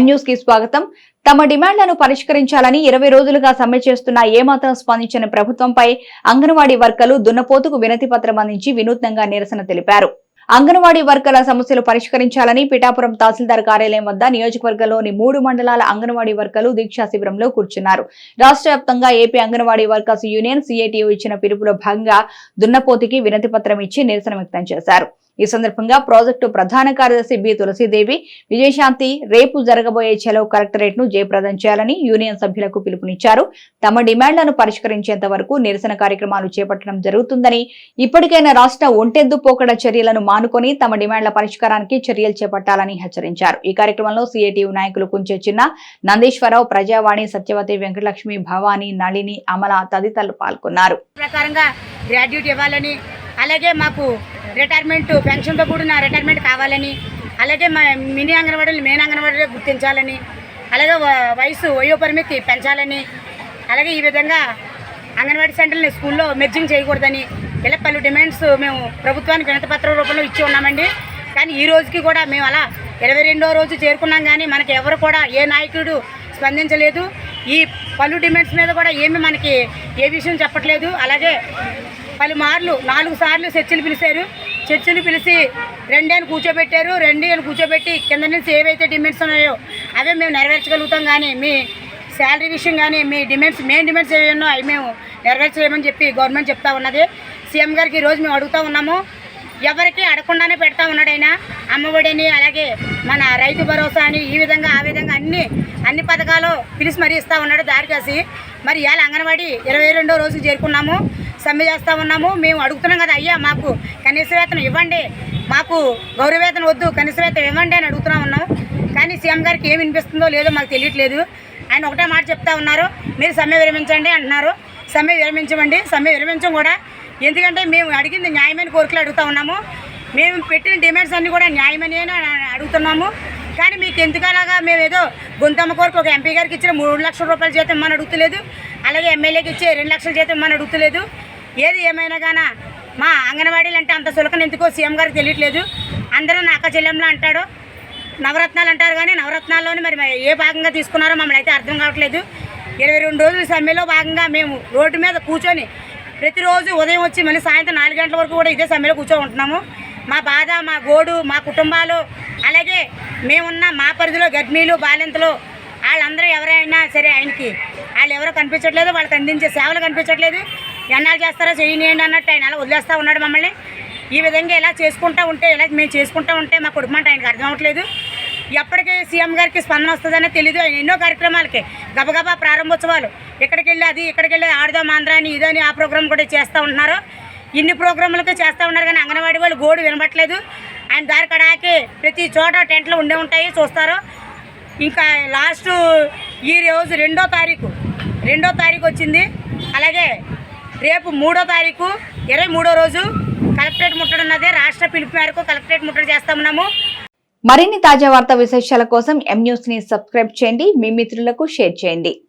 న్యూస్కి స్వాగతం. తమ డిమాండ్లను పరిష్కరించాలని ఇరవై రోజులుగా సమ్మె చేస్తున్న ఏమాత్రం స్పందించిన ప్రభుత్వంపై అంగన్వాడీ వర్కర్లు దున్నపోతుకు వినతి పత్రం అందించి వినూత్నంగా నిరసన తెలిపారు. అంగన్వాడీ వర్కర్ల సమస్యలు పరిష్కరించాలని పిఠాపురం తహసీల్దార్ కార్యాలయం వద్ద నియోజకవర్గంలోని మూడు మండలాల అంగన్వాడీ వర్కర్లు దీక్షా శిబిరంలో కూర్చున్నారు. రాష్ట్ర వ్యాప్తంగా AP anganwadi workers union CITU ఇచ్చిన పిలుపులో భాగంగా దున్నపోతికి వినతి పత్రం ఇచ్చి నిరసన వ్యక్తం చేశారు. ఈ సందర్భంగా ప్రాజెక్టు ప్రధాన కార్యదర్శి బి తులసీదేవి విజయశాంతి రేపు జరగబోయే చెలవు కలెక్టరేట్ను జయప్రదం చేయాలని యూనియన్ సభ్యులకు పిలుపునిచ్చారు. తమ డిమాండ్లను పరిష్కరించేంత వరకు నిరసన కార్యక్రమాలు చేపట్టడం జరుగుతుందని ఇప్పటికైనా రాష్ట్ర ఒంటెద్దు పోకడ చర్యలను మానుకొని తమ డిమాండ్ల పరిష్కారానికి చర్యలు చేపట్టాలని హెచ్చరించారు. ఈ కార్యక్రమంలో సిఐటియు నాయకులు కుంచె చిన్న నందీశ్వరరావు ప్రజావాణి సత్యవతి వెంకటలక్ష్మి భవాని నళిని అమల తదితరులు పాల్గొన్నారు. ప్రకారంగా గ్రాడ్యుయేట్ ఇవ్వాలని అలాగే మాకు రిటైర్మెంట్ పెన్షన్తో కూడిన రిటైర్మెంట్ కావాలని అలాగే మా మినీ అంగన్వాడీలు మెయిన్ అంగన్వాడీలో గుర్తించాలని అలాగే వ- వయసు వయో పరిమితి పెంచాలని అలాగే ఈ విధంగా అంగన్వాడీ సెంటర్ని స్కూల్లో మెర్జింగ్ చేయకూడదని ఇలా పలు డిమాండ్స్ మేము ప్రభుత్వానికి వినతపత్ర రూపంలో ఇచ్చి ఉన్నామండి. కానీ ఈ రోజుకి కూడా మేము అలా ఇరవై రెండో రోజు చేరుకున్నాం కానీ మనకి ఎవరు కూడా ఏ నాయకుడు స్పందించలేదు. ఈ పలు డిమాండ్స్ మీద కూడా ఏమి మనకి ఏ విషయం చెప్పట్లేదు. అలాగే పలుమార్లు నాలుగు సార్లు చర్చలు పిలిచారు. చర్చలు పిలిచి రెండేళ్ళు కూర్చోబెట్టారు. రెండేళ్ళు కూర్చోబెట్టి కింద నుంచి ఏవైతే డిమాండ్స్ ఉన్నాయో అవే మేము నెరవేర్చగలుగుతాం కానీ మీ శాలరీ విషయం కానీ మీ డిమాండ్స్ మెయిన్ డిమాండ్స్ ఏవి ఉన్నాయో అవి మేము నెరవేర్చలేమని చెప్పి గవర్నమెంట్ చెప్తా ఉన్నది. సీఎం గారికి ఈరోజు మేము అడుగుతా ఉన్నాము. ఎవరికి అడగకుండానే పెడతా ఉన్నాడు ఆయన. అమ్మఒడిని అలాగే మన రైతు భరోసా అని ఈ విధంగా ఆ విధంగా అన్ని అన్ని పథకాలు పిలిచి మరీ ఇస్తా ఉన్నాడు దారి కాసి. మరి ఇవాళ అంగన్వాడీ ఇరవై రెండో రోజు చేరుకున్నాము. సమ్మె చేస్తూ ఉన్నాము. మేము అడుగుతున్నాం కదా అయ్యా మాకు కనీస వేతనం ఇవ్వండి. మాకు గౌరవేతనం వద్దు కనీస వేతనం ఇవ్వండి అని అడుగుతున్నా ఉన్నాం. కానీ సీఎం గారికి ఏం వినిపిస్తుందో లేదో మాకు తెలియట్లేదు. ఆయన ఒకటే మాట చెప్తా ఉన్నారు. మీరు సమ్మె విరమించండి అంటున్నారు. సమ్మె విరమించమండి సమ్మె విరమించం కూడా. ఎందుకంటే మేము అడిగింది న్యాయమైన కోరికలు అడుగుతూ ఉన్నాము. మేము పెట్టిన డిమాండ్స్ అన్నీ కూడా న్యాయమని అడుగుతున్నాము. కానీ మీకు ఎందుకు అలాగా? మేము ఏదో గుంతమ్మ కోరిక ఒక ఎంపీ గారికి ఇచ్చిన మూడు లక్షల రూపాయల జీతం ఇమ్మని అడుగుతలేదు. అలాగే ఎమ్మెల్యేకి ఇచ్చే రెండు లక్షల జీతం ఇమ్మని అడుగుతలేదు. ఏది ఏమైనా కానీ మా అంగన్వాడీలు అంటే అంత సులకన ఎందుకో సీఎం గారికి తెలియట్లేదు. అందరూ నా అక్క చెల్లెంలో అంటాడు. నవరత్నాలు అంటారు కానీ నవరత్నాల్లోనే మరి ఏ భాగంగా తీసుకున్నారో మమ్మల్ని అయితే అర్థం కావట్లేదు. ఇరవై రెండు రోజుల సమ్మెలో భాగంగా మేము రోడ్డు మీద కూర్చొని ప్రతిరోజు ఉదయం వచ్చి మళ్ళీ సాయంత్రం నాలుగు గంటల వరకు కూడా ఇదే సమ్మెలో కూర్చో ఉంటున్నాము మా బాధ మా గోడు మా కుటుంబాలు అలాగే మేమున్న మా పరిధిలో గర్భిణీలు బాలింతలు వాళ్ళందరూ ఎవరైనా సరే ఆయనకి వాళ్ళు ఎవరో కనిపించట్లేదు వాళ్ళకి అందించే సేవలు కనిపించట్లేదు. ఎన్నాలు చేస్తారో చేయనియండి అన్నట్టు ఆయన అలా వదిలేస్తూ ఉన్నాడు మమ్మల్ని. ఈ విధంగా ఇలా చేసుకుంటూ ఉంటే ఇలా మేము చేసుకుంటూ ఉంటే మా కుటుంబం ఆయనకు అర్థం అవ్వట్లేదు. ఎప్పటికీ సీఎం గారికి స్పందన వస్తుందనే తెలియదు ఆయన ఎన్నో కార్యక్రమాలకి గబగబా ప్రారంభోత్సవాలు. ఇక్కడికి వెళ్ళి అది ఇక్కడికి వెళ్ళి ఆడదాం ఆంధ్ర అని ఇదని ఆ ప్రోగ్రామ్ కూడా చేస్తూ ఉంటున్నారు. ఇన్ని ప్రోగ్రాంలతో చేస్తూ ఉన్నారు కానీ అంగన్వాడీ వాళ్ళు గోడు వినబట్లేదు ఆయన దారి కడాకి ప్రతి చోట టెంట్లు ఉండే ఉంటాయి చూస్తారు. ఇంకా లాస్ట్ ఈ రోజు రెండో తారీఖు రెండో తారీఖు వచ్చింది. అలాగే రేపు మూడో తారీఖు ఇరవై మూడో రోజు కలెక్టరేట్ ముట్టడున్నదే రాష్ట్ర పిలుపు మేరకు కలెక్టరేట్ ముట్టడి చేస్తామన్నాము మరిన్ని తాజా వార్తా విశేషాల కోసం ఎం న్యూస్ని సబ్స్క్రైబ్ చేయండి. మీ మిత్రులకు షేర్ చేయండి.